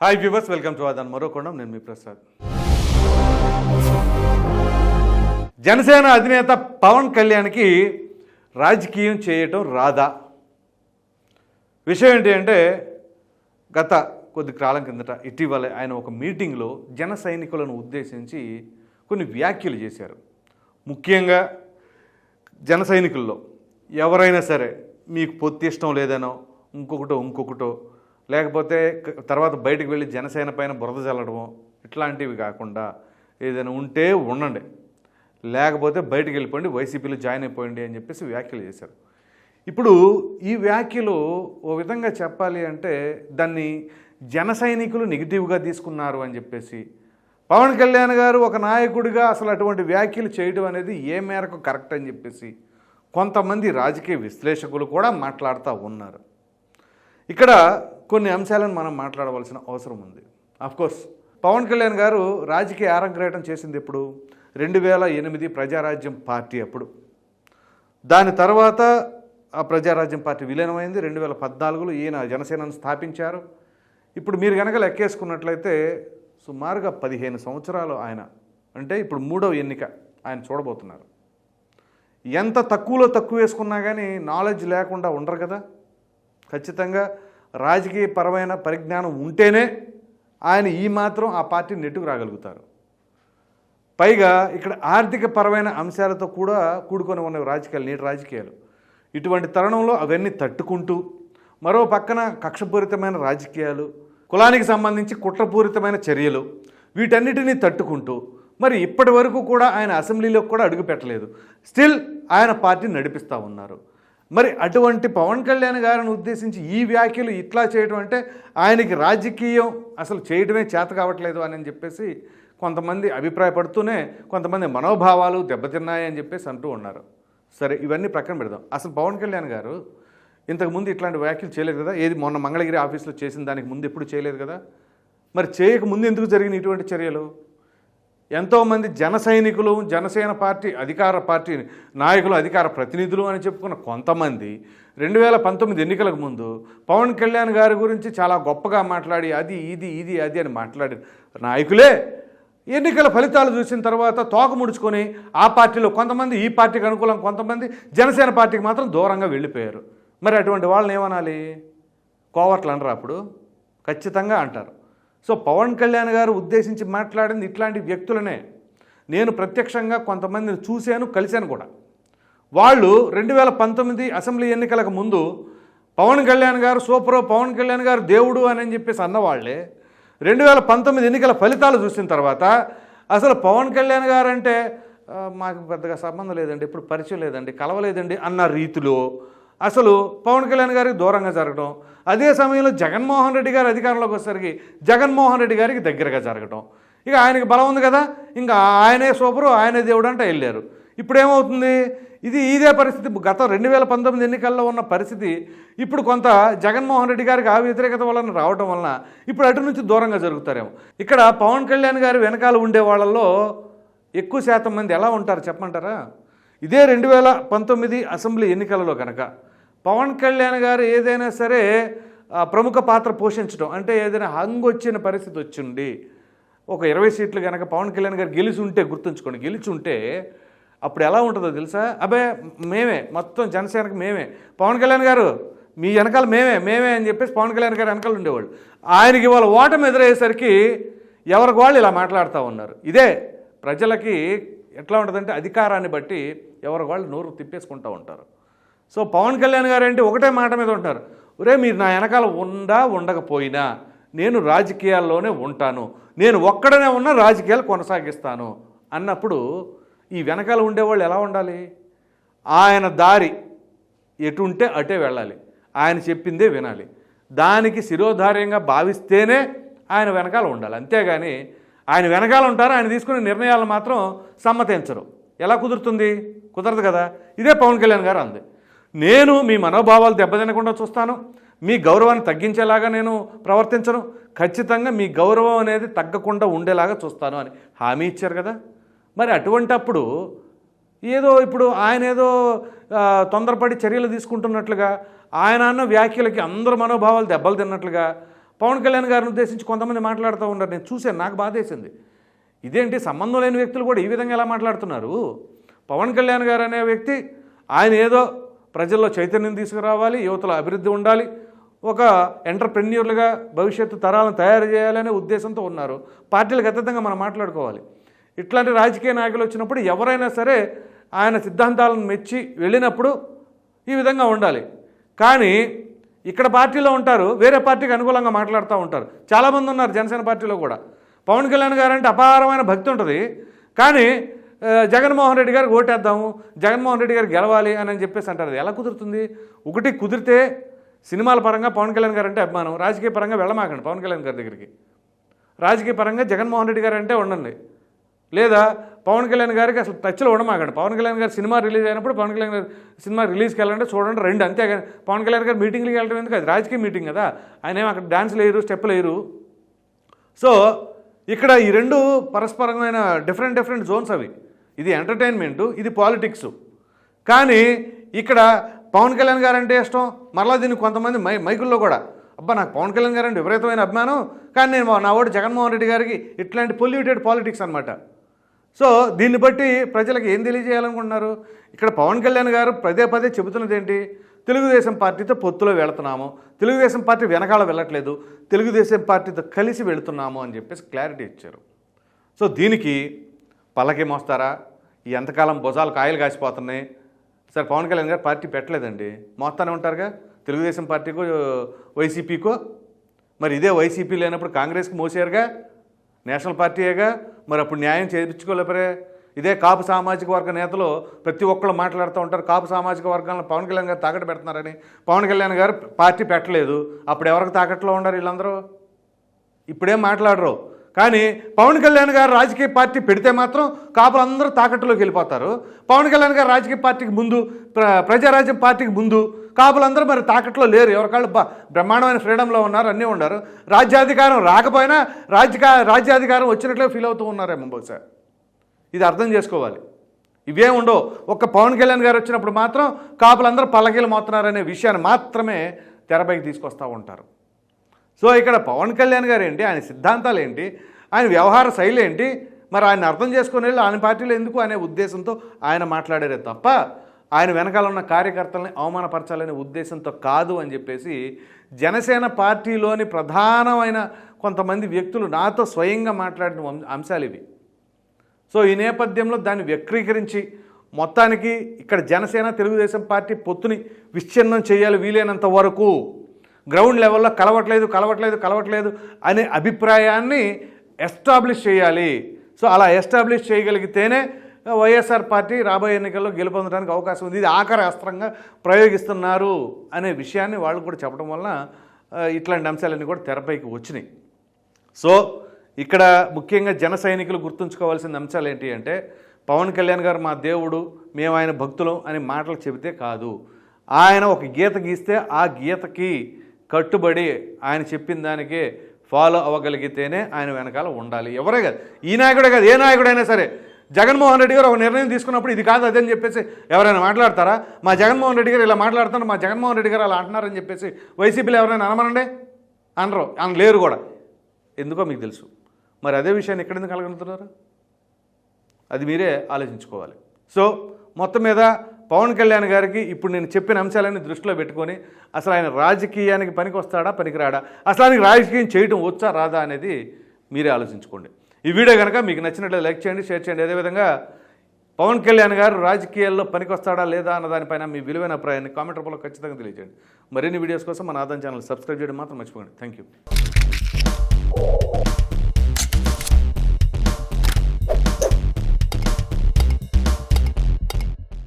Hi viewers welcome to ఆదాన్ మరో కొండం నేను మీ ప్రసాద్. జనసేన అధినేత పవన్ కళ్యాణ్కి రాజకీయం చేయటం రాదా? విషయం ఏంటి అంటే గత కొద్ది కాలం కిందట ఇటీవల ఆయన ఒక మీటింగ్లో జన సైనికులను ఉద్దేశించి కొన్ని వ్యాఖ్యలు చేశారు. ముఖ్యంగా జన సైనికుల్లో ఎవరైనా సరే మీకు పొత్తి ఇష్టం లేదనో ఇంకొకటో ఇంకొకటో లేకపోతే తర్వాత బయటకు వెళ్ళి జనసేన పైన బురద చల్లడమో ఇట్లాంటివి కాకుండా ఏదైనా ఉంటే ఉండండి. లేకపోతే బయటకు వెళ్ళిపోండి వైసీపీలో జాయిన్ అయిపోయింది అని చెప్పేసి వ్యాఖ్యలు చేశారు. ఇప్పుడు ఈ వ్యాఖ్యలు ఓ విధంగా చెప్పాలి అంటే దాన్ని జన సైనికులు నెగిటివ్గా తీసుకున్నారు అని చెప్పేసి పవన్ కళ్యాణ్ గారు ఒక నాయకుడిగా అసలు అటువంటి వ్యాఖ్యలు చేయడం అనేది ఏ మేరకు కరెక్ట్ అని చెప్పేసి కొంతమంది రాజకీయ విశ్లేషకులు కూడా మాట్లాడుతూ ఉన్నారు. ఇక్కడ కొన్ని అంశాలను మనం మాట్లాడవలసిన అవసరం ఉంది. కోర్స్ పవన్ కళ్యాణ్ గారు రాజకీయ ఆరంగ్రేటం చేసింది ఎప్పుడు? రెండు వేల ఎనిమిది ప్రజారాజ్యం పార్టీ అప్పుడు. దాని తర్వాత ఆ ప్రజారాజ్యం పార్టీ విలీనమైంది. రెండు వేల పద్నాలుగులో ఈయన జనసేనను స్థాపించారు. ఇప్పుడు మీరు కనుక లెక్కేసుకున్నట్లయితే సుమారుగా పదిహేను సంవత్సరాలు ఆయన అంటే ఇప్పుడు మూడవ ఎన్నిక ఆయన చూడబోతున్నారు. ఎంత తక్కువలో తక్కువ వేసుకున్నా కానీ నాలెడ్జ్ లేకుండా ఉండరు కదా. ఖచ్చితంగా రాజకీయ పరమైన పరిజ్ఞానం ఉంటేనే ఆయన ఈ మాత్రం ఆ పార్టీ నెట్టుకు రాగలుగుతారు. పైగా ఇక్కడ ఆర్థిక పరమైన అంశాలతో కూడా కూడుకొని ఉన్న రాజకీయాలు నేటి రాజకీయాలు. ఇటువంటి తరుణంలో అవన్నీ తట్టుకుంటూ మరో పక్కన కక్షపూరితమైన రాజకీయాలు కులానికి సంబంధించి కుట్రపూరితమైన చర్యలు వీటన్నిటినీ తట్టుకుంటూ మరి ఇప్పటి వరకు కూడా ఆయన అసెంబ్లీలోకి కూడా అడుగు పెట్టలేదు స్టిల్ ఆయన పార్టీని నడిపిస్తూ ఉన్నారు. మరి అటువంటి పవన్ కళ్యాణ్ గారిని ఉద్దేశించి ఈ వ్యాఖ్యలు ఇట్లా చేయడం అంటే ఆయనకి రాజకీయం అసలు చేయడమే చేత కావట్లేదు అని చెప్పేసి కొంతమంది అభిప్రాయపడుతూనే కొంతమంది మనోభావాలు దెబ్బతిన్నాయని చెప్పేసి అంటూ ఉన్నారు. సరే ఇవన్నీ ప్రక్కన పెడదాం. అసలు పవన్ కళ్యాణ్ గారు ఇంతకుముందు ఇట్లాంటి వ్యాఖ్యలు చేయలేదు కదా? ఏది మొన్న మంగళగిరి ఆఫీస్లో చేసిన దానికి ముందు ఎప్పుడు చేయలేదు కదా? మరి చేయక ముందు ఎందుకు జరిగిన ఇటువంటి చర్యలు? ఎంతోమంది జన సైనికులు జనసేన పార్టీ అధికార పార్టీ నాయకులు అధికార ప్రతినిధులు అని చెప్పుకున్న కొంతమంది రెండు వేల పంతొమ్మిది ఎన్నికలకు ముందు పవన్ కళ్యాణ్ గారి గురించి చాలా గొప్పగా మాట్లాడి అది ఇది ఇది అది అని మాట్లాడిన నాయకులే ఎన్నికల ఫలితాలు చూసిన తర్వాత తోక ముడుచుకొని ఆ పార్టీలో కొంతమంది ఈ పార్టీకి అనుకూలం కొంతమంది జనసేన పార్టీకి మాత్రం దూరంగా వెళ్ళిపోయారు. మరి అటువంటి వాళ్ళని ఏమనాలి? కోవట్లు అనరా అప్పుడు? ఖచ్చితంగా అంటారు. సో పవన్ కళ్యాణ్ గారు ఉద్దేశించి మాట్లాడింది ఇట్లాంటి వ్యక్తులనే. నేను ప్రత్యక్షంగా కొంతమందిని చూశాను కలిశాను కూడా. వాళ్ళు రెండు వేల పంతొమ్మిది అసెంబ్లీ ఎన్నికలకు ముందు పవన్ కళ్యాణ్ గారు సూపరు పవన్ కళ్యాణ్ గారు దేవుడు అని చెప్పేసి అన్నవాళ్ళే రెండు వేల పంతొమ్మిది ఎన్నికల ఫలితాలు చూసిన తర్వాత అసలు పవన్ కళ్యాణ్ గారు అంటే మాకు పెద్దగా సంబంధం లేదండి ఇప్పుడు పరిచయం లేదండి కలవలేదండి అన్న రీతిలో అసలు పవన్ కళ్యాణ్ గారికి దూరంగా జరగడం అదే సమయంలో జగన్మోహన్ రెడ్డి గారు అధికారంలోకి వచ్చేసరికి జగన్మోహన్ రెడ్డి గారికి దగ్గరగా జరగటం. ఇక ఆయనకి బలం ఉంది కదా ఇంకా ఆయనే సూపరు ఆయనే దేవుడు అంటే వెళ్ళారు. ఇప్పుడు ఏమవుతుంది ఇది ఇదే పరిస్థితి. గత రెండు వేల పంతొమ్మిది ఎన్నికల్లో ఉన్న పరిస్థితి ఇప్పుడు కొంత జగన్మోహన్ రెడ్డి గారికి ఆ వ్యతిరేకత వలన రావడం వలన ఇప్పుడు అటు నుంచి దూరంగా జరుగుతారేమో. ఇక్కడ పవన్ కళ్యాణ్ గారి వెనకాల ఉండే వాళ్ళల్లో ఎక్కువ శాతం మంది ఎలా ఉంటారు చెప్పమంటారా? ఇదే రెండు వేల పంతొమ్మిది అసెంబ్లీ ఎన్నికలలో కనుక పవన్ కళ్యాణ్ గారు ఏదైనా సరే ప్రముఖ పాత్ర పోషించడం. అంటే ఏదైనా హంగ్ వచ్చిన పరిస్థితి వచ్చిండి ఒక ఇరవై సీట్లు కనుక పవన్ కళ్యాణ్ గారు గెలిచి ఉంటే గుర్తుంచుకోండి గెలిచి ఉంటే అప్పుడు ఎలా ఉంటుందో తెలుసా? అబ్బే మేమే మొత్తం జనసేనకు మేమే. పవన్ కళ్యాణ్ గారు మీ వెనకాల మేమే మేమే అని చెప్పేసి పవన్ కళ్యాణ్ గారు వెనకాల ఉండేవాళ్ళు. ఆయనకి ఇవాళ ఓటమి ఎదురయ్యేసరికి ఎవరికి వాళ్ళు ఇలా మాట్లాడుతూ ఉన్నారు. ఇదే ప్రజలకి ఎట్లా ఉంటుందంటే అధికారాన్ని బట్టి ఎవరికి వాళ్ళు నోరు తిప్పేసుకుంటూ ఉంటారు. సో పవన్ కళ్యాణ్ గారు ఏంటి ఒకటే మాట మీద ఉంటారు. ఒరే మీరు నా వెనకాల ఉండా ఉండకపోయినా నేను రాజకీయాల్లోనే ఉంటాను. నేను ఒక్కడనే ఉన్న రాజకీయాలు కొనసాగిస్తాను. అన్నప్పుడు ఈ వెనకాల ఉండేవాళ్ళు ఎలా ఉండాలి? ఆయన దారి ఎటు ఉంటే అటే వెళ్ళాలి. ఆయన చెప్పిందే వినాలి. దానికి శిరోధార్యంగా భావిస్తేనే ఆయన వెనకాల ఉండాలి. అంతేగాని ఆయన వెనకాల ఉంటారు ఆయన తీసుకునే నిర్ణయాలు మాత్రం సమ్మతించరు. ఎలా కుదురుతుంది? కుదరదు కదా. ఇదే పవన్ కళ్యాణ్ గారు అంది. నేను మీ మనోభావాలు దెబ్బతినకుండా చూస్తాను. మీ గౌరవాన్ని తగ్గించేలాగా నేను ప్రవర్తించను. ఖచ్చితంగా మీ గౌరవం అనేది తగ్గకుండా ఉండేలాగా చూస్తాను అని హామీ ఇచ్చారు కదా. మరి అటువంటప్పుడు ఏదో ఇప్పుడు ఆయన ఏదో తొందరపడి చర్యలు తీసుకుంటున్నట్లుగా ఆయన అన్న వ్యాఖ్యలకి అందరు మనోభావాలు దెబ్బలు తిన్నట్లుగా పవన్ కళ్యాణ్ గారిని ఉద్దేశించి కొంతమంది మాట్లాడుతూ ఉన్నారు. నేను చూశాను నాకు బాధేసింది. ఇదేంటి సంబంధం లేని వ్యక్తులు కూడా ఈ విధంగా ఎలా మాట్లాడుతున్నారు? పవన్ కళ్యాణ్ గారు అనే వ్యక్తి ఆయన ఏదో ప్రజల్లో చైతన్యం తీసుకురావాలి యువతలో అభివృద్ధి ఉండాలి ఒక ఎంటర్ప్రెన్యూర్లుగా భవిష్యత్తు తరాలను తయారు చేయాలనే ఉద్దేశంతో ఉన్నారు. పార్టీలకు అతీతంగా మనం మాట్లాడుకోవాలి. ఇట్లాంటి రాజకీయ నాయకులు వచ్చినప్పుడు ఎవరైనా సరే ఆయన సిద్ధాంతాలను మెచ్చి వెళ్ళినప్పుడు ఈ విధంగా ఉండాలి. కానీ ఇక్కడ పార్టీలో ఉంటారు వేరే పార్టీకి అనుకూలంగా మాట్లాడుతూ ఉంటారు. చాలామంది ఉన్నారు జనసేన పార్టీలో కూడా. పవన్ కళ్యాణ్ గారంటే అపారమైన భక్తి ఉంటుంది. కానీ జగన్మోహన్ రెడ్డి గారికి ఓటేద్దాము జగన్మోహన్ రెడ్డి గారు గెలవాలి అని అని చెప్పేసి అంటారు. అది ఎలా కుదురుతుంది? ఒకటి కుదిరితే సినిమాల పరంగా పవన్ కళ్యాణ్ గారు అంటే అభిమానం రాజకీయ పరంగా వెళ్ళమాకండి పవన్ కళ్యాణ్ గారి దగ్గరికి. రాజకీయ పరంగా జగన్మోహన్ రెడ్డి గారు అంటే ఉండండి. లేదా పవన్ కళ్యాణ్ గారికి అసలు టచ్లో ఉండమాకండి. పవన్ కళ్యాణ్ గారు సినిమా రిలీజ్ అయినప్పుడు పవన్ కళ్యాణ్ గారు సినిమా రిలీజ్కి వెళ్ళాలంటే చూడండి రెండు అంతేగాని పవన్ కళ్యాణ్ గారు మీటింగ్కి వెళ్ళడం ఎందుకు? అది రాజకీయ మీటింగ్ కదా. ఆయన ఏమి అక్కడ డ్యాన్స్ లేరు స్టెప్ లేరు సో ఇక్కడ ఈ రెండు పరస్పరమైన డిఫరెంట్ డిఫరెంట్ జోన్స్ అవి. ఇది ఎంటర్టైన్మెంటు ఇది పాలిటిక్స్ కానీ ఇక్కడ పవన్ కళ్యాణ్ గారు అంటే ఇష్టం మరలా దీన్ని కొంతమంది మై మైకుల్లో కూడా. అబ్బా నాకు పవన్ కళ్యాణ్ గారు అంటే విపరీతమైన అభిమానం కానీ నేను మా- నా ఓటు జగన్మోహన్ రెడ్డి గారికి ఇట్లాంటి పొల్యూటెడ్ పాలిటిక్స్ అనమాట సో దీన్ని బట్టి ప్రజలకు ఏం తెలియజేయాలనుకుంటున్నారు? ఇక్కడ పవన్ కళ్యాణ్ గారు పదే పదే చెబుతున్నది ఏంటి? తెలుగుదేశం పార్టీతో పొత్తులో వెళుతున్నాము తెలుగుదేశం పార్టీ వెనకాల వెళ్ళట్లేదు తెలుగుదేశం పార్టీతో కలిసి వెళుతున్నాము అని చెప్పేసి క్లారిటీ ఇచ్చారు. సో దీనికి పల్లకి మోస్తారా ఈ ఎంతకాలం భుజాలు కాయలు కాసిపోతున్నాయి? సార్ పవన్ కళ్యాణ్ గారు పార్టీ పెట్టలేదండి. మొత్తాన్ని ఉంటారుగా తెలుగుదేశం పార్టీకో వైసీపీకో? మరి ఇదే వైసీపీ లేనప్పుడు కాంగ్రెస్కి మోసారుగా? నేషనల్ పార్టీయేగా? మరి అప్పుడు న్యాయం చేయించుకోలేపరే? ఇదే కాపు సామాజిక వర్గ నేతలు ప్రతి ఒక్కళ్ళు మాట్లాడుతూ ఉంటారు కాపు సామాజిక వర్గాలను పవన్ కళ్యాణ్ గారు తాకట్టు పెడుతున్నారని. పవన్ కళ్యాణ్ గారు పార్టీ పెట్టలేదు. అప్పుడు ఎవరికి తాకట్లో ఉన్నారు వీళ్ళందరూ? ఇప్పుడేం మాట్లాడరు. కానీ పవన్ కళ్యాణ్ గారు రాజకీయ పార్టీ పెడితే మాత్రం కాపులు అందరూ తాకట్టులోకి వెళ్ళిపోతారు. పవన్ కళ్యాణ్ గారు రాజకీయ పార్టీకి ముందు ప్ర ప్రజారాజ్యం పార్టీకి ముందు కాపులందరూ మరి తాకట్లో లేరు. ఎవరికాళ్ళు బ్రహ్మాండమైన ఫ్రీడంలో ఉన్నారు అన్నీ ఉన్నారు రాజ్యాధికారం రాకపోయినా రాజ్యకా రాజ్యాధికారం వచ్చినట్లే ఫీల్ అవుతూ ఉన్నారేమో బహుశా. ఇది అర్థం చేసుకోవాలి. ఇవే ఉండవు. ఒక్క పవన్ కళ్యాణ్ గారు వచ్చినప్పుడు మాత్రం కాపులందరూ పల్లకీలు మోతున్నారనే విషయాన్ని మాత్రమే తెరపైకి తీసుకొస్తూ ఉంటారు. సో ఇక్కడ పవన్ కళ్యాణ్ గారు ఏంటి? ఆయన సిద్ధాంతాలు ఏంటి? ఆయన వ్యవహార శైలి ఏంటి? మరి ఆయన అర్థం చేసుకుని వెళ్ళి ఆయన పార్టీలో ఎందుకు అనే ఉద్దేశంతో ఆయన మాట్లాడారే తప్ప ఆయన వెనకాల ఉన్న కార్యకర్తలని అవమానపరచాలనే ఉద్దేశంతో కాదు అని చెప్పేసి జనసేన పార్టీలోని ప్రధానమైన కొంతమంది వ్యక్తులు నాతో స్వయంగా మాట్లాడిన వం- అంశాలు ఇవి. సో ఈ నేపథ్యంలో దాన్ని వక్రీకరించి మొత్తానికి ఇక్కడ జనసేన తెలుగుదేశం పార్టీ పొత్తుని విచ్ఛిన్నం చేయాలి వీలైనంత వరకు గ్రౌండ్ లెవెల్లో కలవట్లేదు కలవట్లేదు కలవట్లేదు అనే అభిప్రాయాన్ని ఎస్టాబ్లిష్ చేయాలి. సో అలా ఎస్టాబ్లిష్ చేయగలిగితేనే వైఎస్ఆర్ పార్టీ రాబోయే ఎన్నికల్లో గెలుపొందడానికి అవకాశం ఉంది. ఇది ఆఖరి అస్త్రంగా ప్రయోగిస్తున్నారు అనే విషయాన్ని వాళ్ళు కూడా చెప్పడం వలన ఇట్లాంటి అంశాలన్నీ కూడా తెరపైకి వచ్చినాయి. సో ఇక్కడ ముఖ్యంగా జన సైనికులు గుర్తుంచుకోవాల్సిన అంశాలు ఏంటి అంటే పవన్ కళ్యాణ్ గారు మా దేవుడు మేము ఆయన భక్తులం అనే మాటలు చెబితే కాదు. ఆయన ఒక గీత గీస్తే ఆ గీతకి కట్టుబడి ఆయన చెప్పిన దానికే ఫాలో అవ్వగలిగితేనే ఆయన వెనకాల ఉండాలి. ఎవరే కాదు. ఈ నాయకుడే కాదు. ఏ నాయకుడైనా సరే. జగన్మోహన్ రెడ్డి గారు ఒక నిర్ణయం తీసుకున్నప్పుడు ఇది కాదు అదని చెప్పేసి ఎవరైనా మాట్లాడతారా? మా జగన్మోహన్ రెడ్డి గారు ఇలా మాట్లాడుతున్నారు మా జగన్మోహన్ రెడ్డి గారు అలా అంటున్నారని చెప్పేసి వైసీపీలో ఎవరైనా అనమనండి? అనరు. అనలేరు కూడా. ఎందుకో మీకు తెలుసు. మరి అదే విషయాన్ని ఎక్కడెందుకు కలగలుగుతున్నారు? అది మీరే ఆలోచించుకోవాలి. సో మొత్తం మీద పవన్ కళ్యాణ్ గారికి ఇప్పుడు నేను చెప్పిన అంశాలన్నీ దృష్టిలో పెట్టుకొని అసలు ఆయన రాజకీయానికి పనికి వస్తాడా పనికిరాడా? అసలు ఆయనకి రాజకీయం చేయడం వచ్చా రాదా అనేది మీరే ఆలోచించుకోండి. ఈ వీడియో కనుక మీకు నచ్చినట్లయితే లైక్ చేయండి షేర్ చేయండి. అదేవిధంగా పవన్ కళ్యాణ్ గారు రాజకీయాల్లో పనికి వస్తాడా లేదా అన్న దానిపైన మీ విలువైన అభిప్రాయాన్ని కామెంట్ రూపంలో ఖచ్చితంగా తెలియజేయండి. మరిన్ని వీడియోస్ కోసం మన ఆదాయం ఛానల్ సబ్స్క్రైబ్ చేయడం మాత్రం మర్చిపోండి థ్యాంక్ యూ